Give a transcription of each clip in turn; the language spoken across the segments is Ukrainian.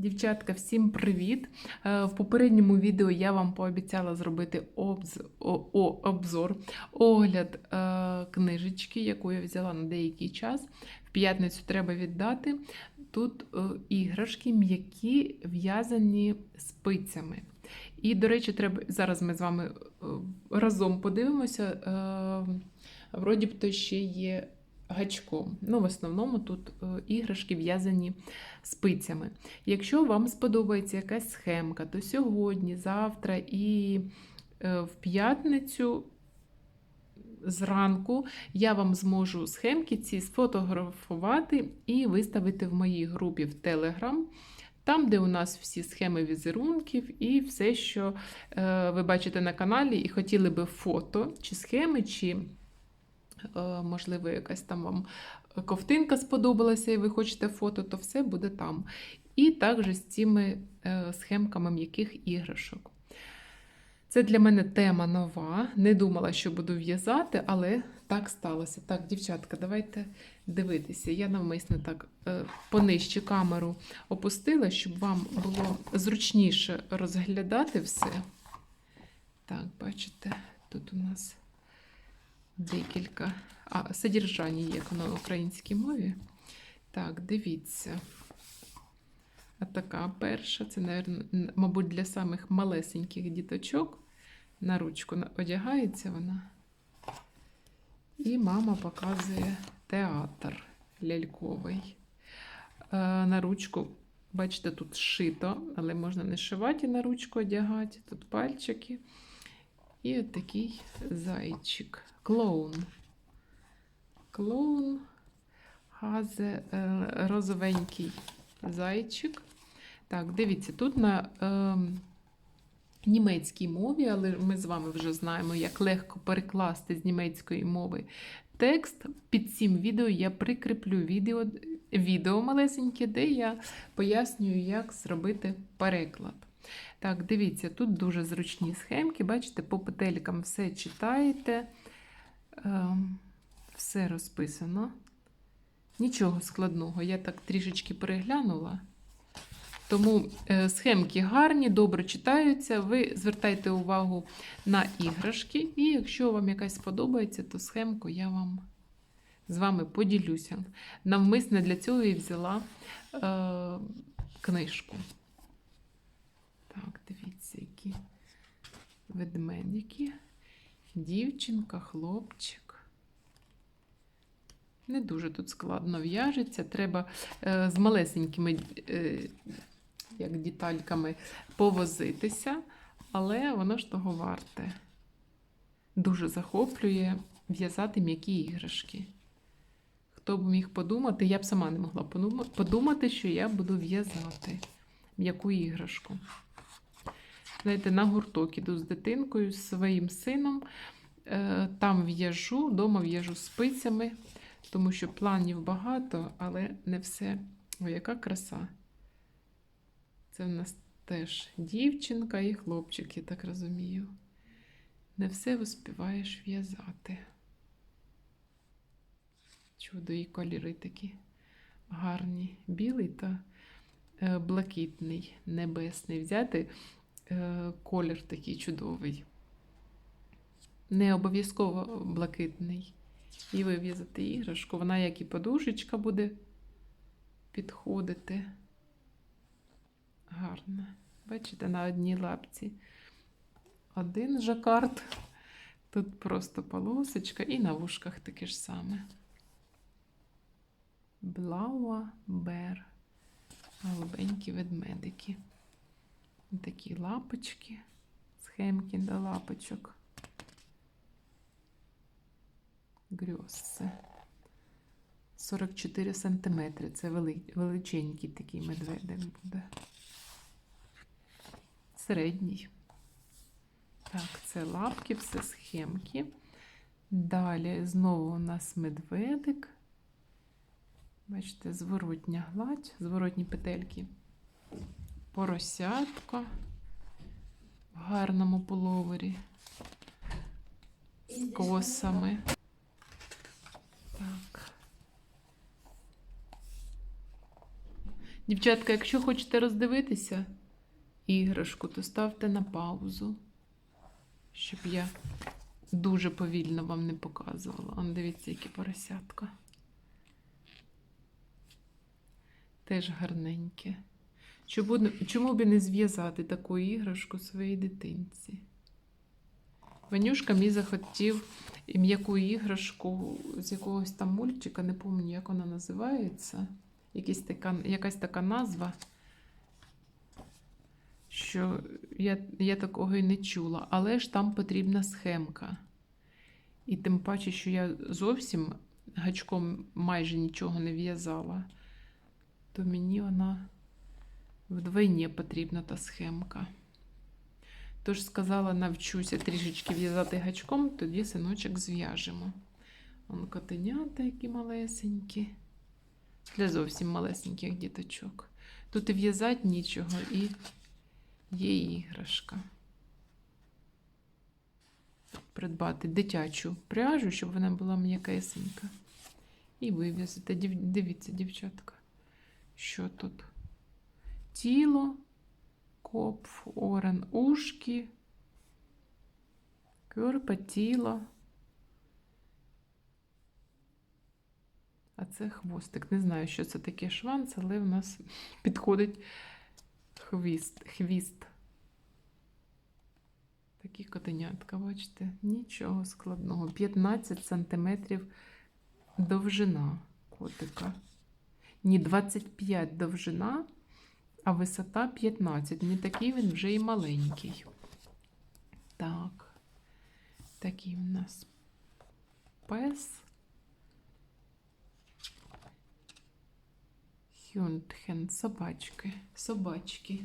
Дівчатка, всім привіт! Е, В попередньому відео я вам пообіцяла зробити обз... о, о, обзор, огляд е, книжечки, яку я взяла на деякий час. В п'ятницю треба віддати. Тут е, іграшки м'які в'язані спицями. І, до речі, треба зараз ми з вами е, разом подивимося. Е, вроді б то ще є гачком. Ну, в основному тут е, іграшки в'язані спицями. Якщо вам сподобається якась схемка, то сьогодні, завтра і е, в п'ятницю зранку я вам зможу схемки ці сфотографувати і виставити в моїй групі в Telegram. Там, де у нас всі схеми візерунків і все, що е, ви бачите на каналі, і хотіли би фото, чи схеми, чи, можливо, якась там вам ковтинка сподобалася, і ви хочете фото, то все буде там. І також з цими е, схемками м'яких іграшок. Це для мене тема нова. Не думала, що буду в'язати, але так сталося. Так, дівчатка, давайте дивитися. Я навмисно так е, понижче камеру опустила, щоб вам було зручніше розглядати все. Так, бачите, тут у нас декілька. А, содержання є на українській мові. Так, дивіться. А така перша, це, наверно, мабуть, для самих малесеньких діточок. На ручку одягається вона. І мама показує театр ляльковий. Е, На ручку, бачите, тут шито, але можна не шивати на ручку одягати. Тут пальчики. І от такий зайчик. Клоун. Клоун хазе е, розовенький зайчик. Так, дивіться, тут на е, німецькій мові, але ми з вами вже знаємо, як легко перекласти з німецької мови текст. Під цим відео я прикріплю відео, відео малесеньке, де я пояснюю, як зробити переклад. Так, дивіться, тут дуже зручні схемки. Бачите, по петелькам все читаєте, все розписано. Нічого складного, я так трішечки переглянула. Тому е, схемки гарні, добре читаються. Ви звертайте увагу на іграшки, і якщо вам якась сподобається, то схемку я вам з вами поділюся. Навмисне для цього і взяла е, книжку. Так, дивіться, які ведмедики, дівчинка, хлопчик. Не дуже тут складно в'яжеться. Треба е, з малесенькими е, як детальками повозитися, але воно ж того варте. Дуже захоплює в'язати м'які іграшки. Хто б міг подумати, я б сама не могла подумати, що я буду в'язати м'яку іграшку. Знаєте, на гурток іду з дитинкою, з своїм сином. Е, Там в'яжу, вдома в'яжу спицями, тому що планів багато, але не все. Ой, яка краса. Це в нас теж дівчинка і хлопчик, я так розумію. Не все успіваєш в'язати. Чудо, і кольори такі гарні. Білий та е, блакитний, небесний. Взяти колір такий чудовий. Не обов'язково блакитний. І вив'язати іграшку. Вона, як і подушечка, буде підходити. Гарно. Бачите, на одній лапці один жакард. Тут просто полосочка і на вушках таке ж саме. Блауа бер. Голубенькі ведмедики. Такі лапочки, схемки до лапочок. Грьосце. 44 сантиметри. Це величенький такий медведик буде. Середній. Так, це лапки, все схемки. Далі знову у нас медведик. Бачите, зворотня гладь, зворотні петельки. Поросятко в гарному половері. З косами. Так. Дівчатка, якщо хочете роздивитися іграшку, то ставте на паузу, щоб я дуже повільно вам не показувала. Он дивіться, які поросятка. Теж гарненьке. Чому, б- і не зв'язати таку іграшку своїй дитинці? Ванюшка мені захотів м'яку іграшку з якогось там мультика, не пам'ятаю, як вона називається. Якась така, якась така назва, що я, я такого і не чула. Але ж там потрібна схемка. І тим паче, що я зовсім гачком майже нічого не в'язала, то мені вона вдвойні потрібна та схемка. Тож сказала, навчуся трішечки в'язати гачком, тоді синочок зв'яжемо. Вон котенята, які малесенькі. Для зовсім малесеньких діточок. Тут і в'язати нічого, і є іграшка. Придбати дитячу пряжу, щоб вона була м'якесенька. І вив'язати. Дивіться, дівчатка, що тут? Тіло, копф, орен, ушки, кюрпа, тіло. А це хвостик. Не знаю, що це таке шванц, але в нас підходить хвіст. хвіст. Такі котенятка, бачите, нічого складного. 15 сантиметрів довжина котика. Ні, 25 довжина, а висота 15. Не такий він вже і маленький. Так. Такий у нас пес. Хюндхен, собачки. Собачки.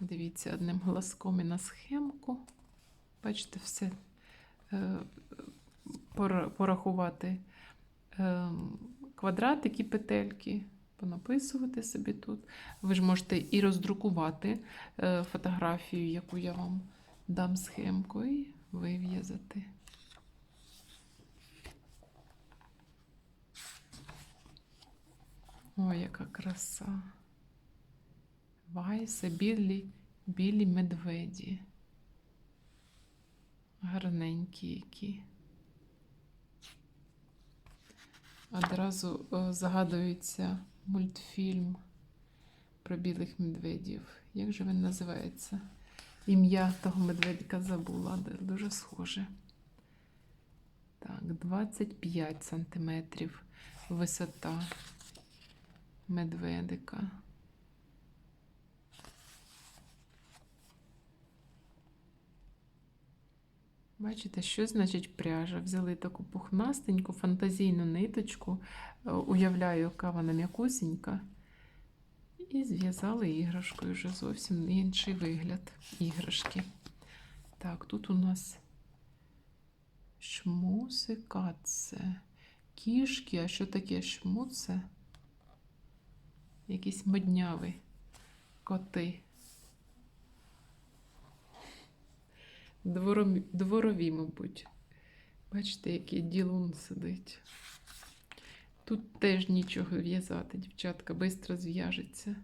Дивіться одним глазком і на схемку. Бачите, все е, пора- порахувати квадратики, петельки, понаписувати собі тут. Ви ж можете і роздрукувати е, фотографію, яку я вам дам схемку, і вив'язати. Ой, яка краса. Вайса, білі, білі медведі. Гарненькі які. Одразу е, згадується мультфільм про білих медведів. Як же він називається? Ім'я того медведика забула, дуже схоже. Так, 25 сантиметрів висота медведика. Бачите, що значить пряжа? Взяли таку пухнастеньку, фантазійну ниточку, е, уявляю, яка вона м'якусенька, і зв'язали іграшкою вже зовсім інший вигляд іграшки. Так, тут у нас шмуси, каце, кішки, а що таке шмуце? Якісь модняві коти. Дворові, дворові, мабуть. Бачите, який ділун сидить. Тут теж нічого в'язати, дівчатка, швидко зв'яжеться.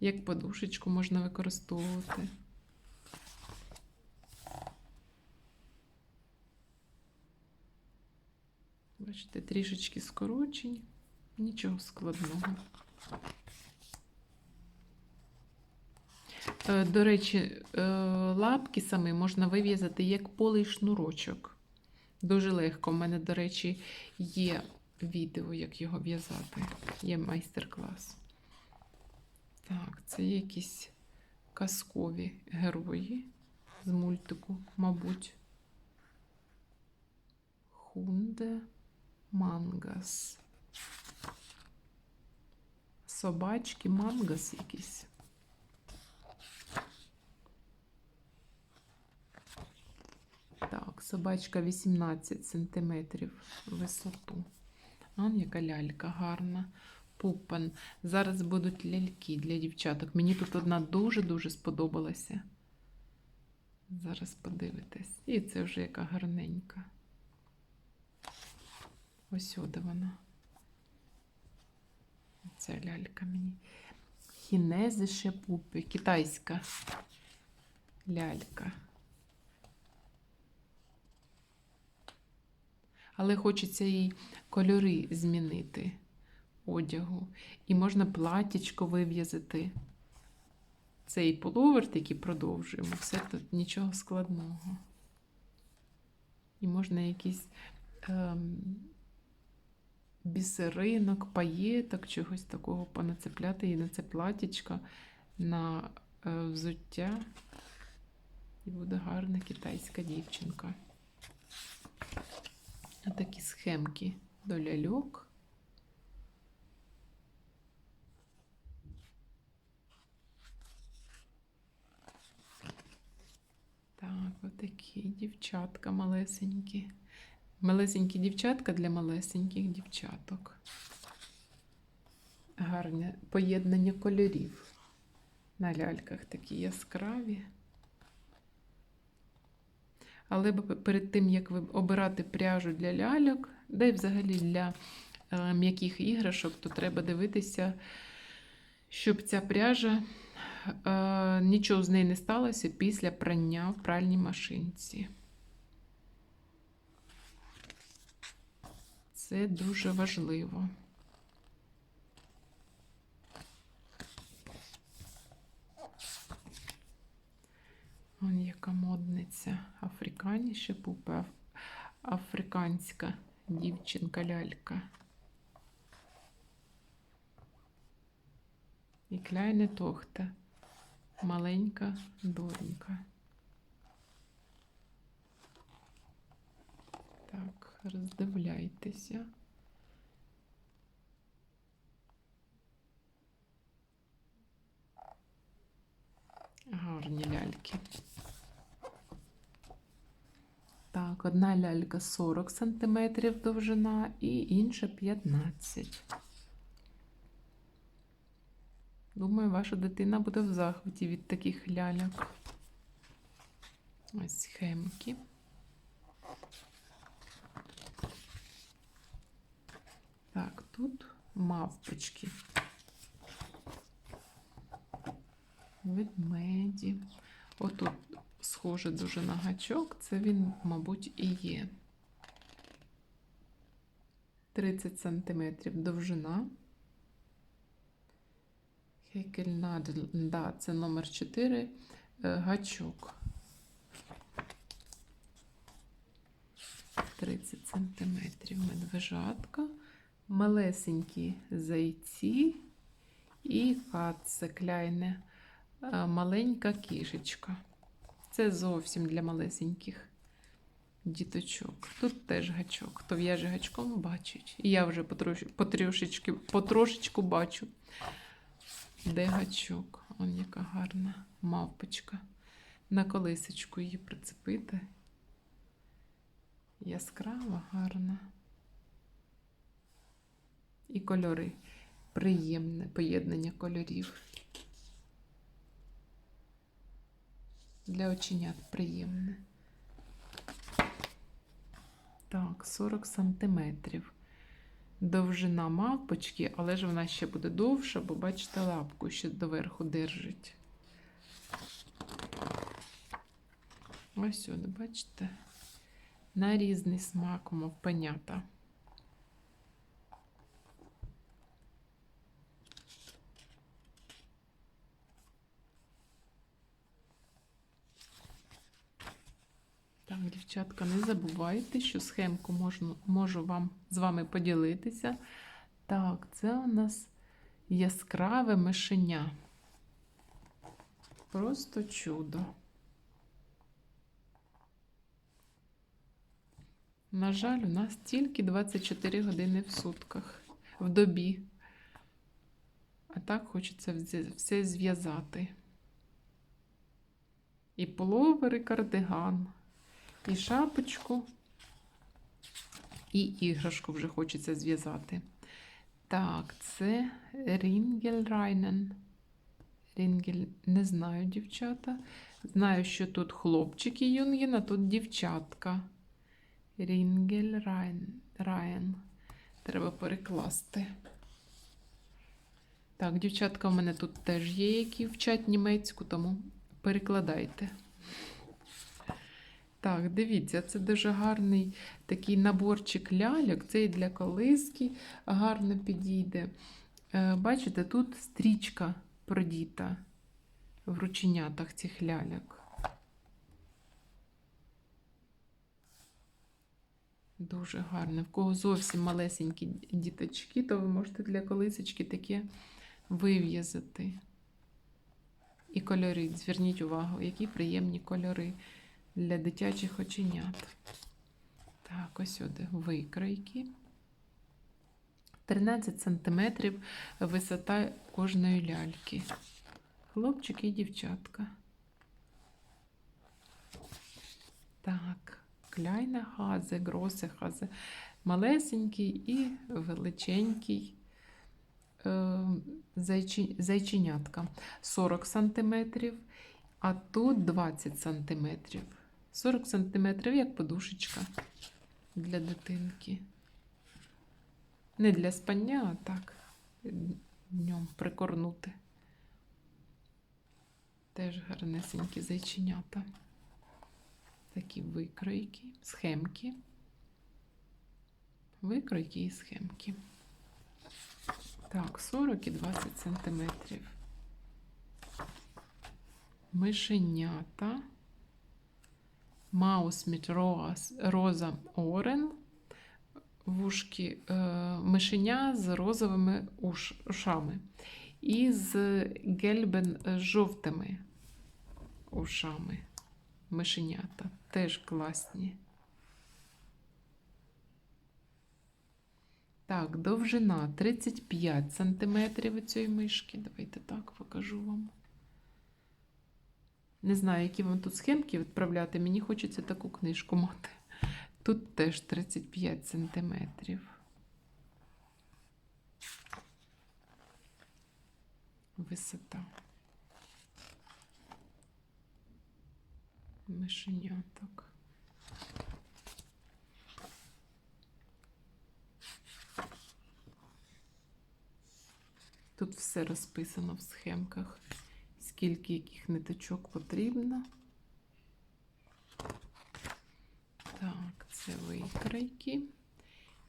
Як подушечку можна використовувати. Бачите, трішечки скорочень, нічого складного. Е, До речі, е, лапки саме можна вив'язати як полий шнурочок. Дуже легко. У мене, до речі, є відео, як його в'язати. Є майстер-клас. Так, це якісь казкові герої з мультику, мабуть. Хунде Мангас. Собачки, мангас якісь. Так, собачка 18 сантиметрів висоту. А, яка лялька гарна. Пупан. Зараз будуть ляльки для дівчаток. Мені тут одна дуже-дуже сподобалася. Зараз подивитесь. І це вже яка гарненька. Ось сюди вона. Ця лялька мені. Хінези шепупи. Китайська лялька. Але хочеться їй кольори змінити одягу. І можна платічко вив'язати. Цей полуверт, який продовжуємо, все тут нічого складного. І можна якийсь ем, бісеринок, паєток, чогось такого понацепляти і на це платічко, на е, взуття. І буде гарна китайська дівчинка. Такі схемки до ляльок. Так, отакі дівчатка малесенькі. Малесенькі дівчатка для малесеньких дівчаток. Гарне поєднання кольорів. На ляльках такі яскраві. Але перед тим, як ви обирати пряжу для ляльок, да й взагалі для е, м'яких іграшок, то треба дивитися, щоб ця пряжа е, нічого з неї не сталося після прання в пральній машинці. Це дуже важливо. Вон яка модниця. Африканіше пупи. Африканська дівчинка-лялька. І кляйне тохта. Маленька донька. Так, роздивляйтеся. Гарні ляльки. Так, одна лялька 40 см довжина і інша 15 Думаю, ваша дитина буде в захваті від таких ляльок. Ось схемки. Так, тут мавпочки. Ведмеді. Отут схоже дуже на гачок. Це він, мабуть, і є. 30 см довжина. Хекельнадл, да, це номер 4 е, гачок. 30 сантиметрів медвежатка, малесенькі зайці і катце кляйне, е, маленька кішечка. Це зовсім для малесеньких діточок. Тут теж гачок. Хто в'яже гачком, бачить. І я вже потрош... потрошечки... потрошечку бачу. Де гачок? Он яка гарна мавпочка. На колисочку її прицепити. Яскрава, гарна. І кольори. Приємне поєднання кольорів. Для оченят приємне. Так, 40 сантиметрів. Довжина мавпочки, але ж вона ще буде довша, бо бачите, лапку ще доверху держить. Ось сюди, бачите? На різний смак мавпенята. Так, дівчатка, не забувайте, що схемку можна, можу вам з вами поділитися. Так, це у нас яскраве мишеня. Просто чудо. На жаль, у нас тільки 24 години в сутках, в добі. А так хочеться все зв'язати. І половер, і кардиган, і шапочку, і іграшку вже хочеться зв'язати. Так, це Рінгельрайнен. Рінгель, не знаю, дівчата. Знаю, що тут хлопчики Юнгін, а тут дівчатка. Рінгель Райан. Треба перекласти. Так, дівчатка, в мене тут теж є, які вчать німецьку, тому перекладайте. Так, дивіться, це дуже гарний такий наборчик ляльок. Це і для колиски гарно підійде. Е, Бачите, тут стрічка продіта в рученятах цих ляльок. Дуже гарно. В кого зовсім малесенькі діточки, то ви можете для колисочки таке вив'язати. І кольори. Зверніть увагу, які приємні кольори для дитячих оченят. Так, ось сюди викройки. 13 см висота кожної ляльки. Хлопчик і дівчатка. Так, кляйна хазе, гросе хазе. Малесенький і величенький е, зайчи, зайченятка. 40 см, а тут 20 см. 40 см, як подушечка для дитинки. Не для спання, а так, днем прикорнути. Теж гарнесенькі зайченята. Такі викройки, схемки. Викройки і схемки. Так, 40 і 20 сантиметрів. Мишенята. Маус міт роза орен. Вушки е, мишеня з розовими уш, ушами. І з гельбен е, жовтими ушами. Мишенята. Теж класні. Так, довжина 35 см цієї мишки. Давайте так покажу вам. Не знаю, які вам тут схемки відправляти. Мені хочеться таку книжку мати. Тут теж 35 сантиметрів. Висота. Мишеняток. Тут все розписано в схемках, скільки яких ниточок потрібно. Так, це викройки.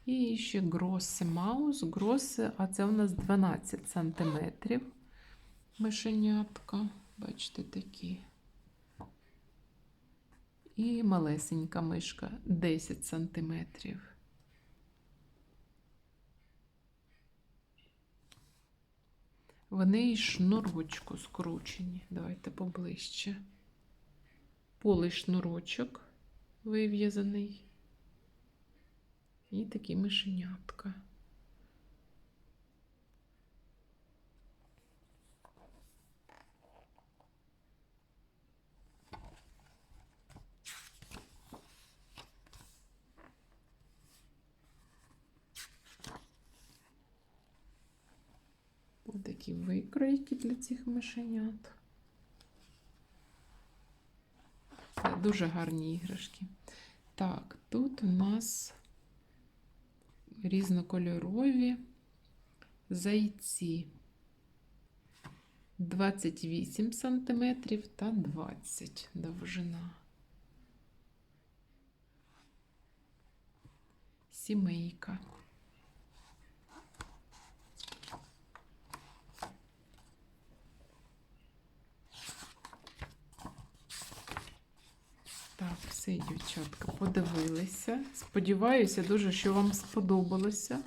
І ще гроси маус. Гроси, а це у нас 12 сантиметрів. Мишенятка. Бачите, такі. І малесенька мишка 10 сантиметрів. Вони і шнурочку скручені. Давайте поближче. Полий шнурочок вив'язаний. І такі мишенятка. Такі викройки для цих мишенят. Це дуже гарні іграшки. Так, тут у нас різнокольорові зайці. 28 см та 20 довжина. Сімейка. Так, все, дівчатка, подивилися. Сподіваюся дуже, що вам сподобалося.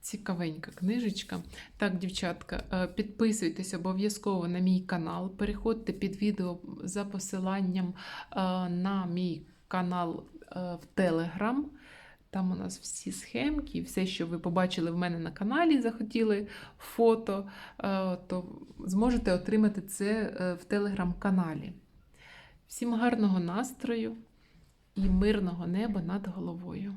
Цікавенька книжечка. Так, дівчатка, е, підписуйтесь обов'язково на мій канал. Переходьте під відео за посиланням е, на мій канал е, в Телеграм. Там у нас всі схемки, все, що ви побачили в мене на каналі, захотіли фото, то зможете отримати це в телеграм-каналі. Всім гарного настрою і мирного неба над головою!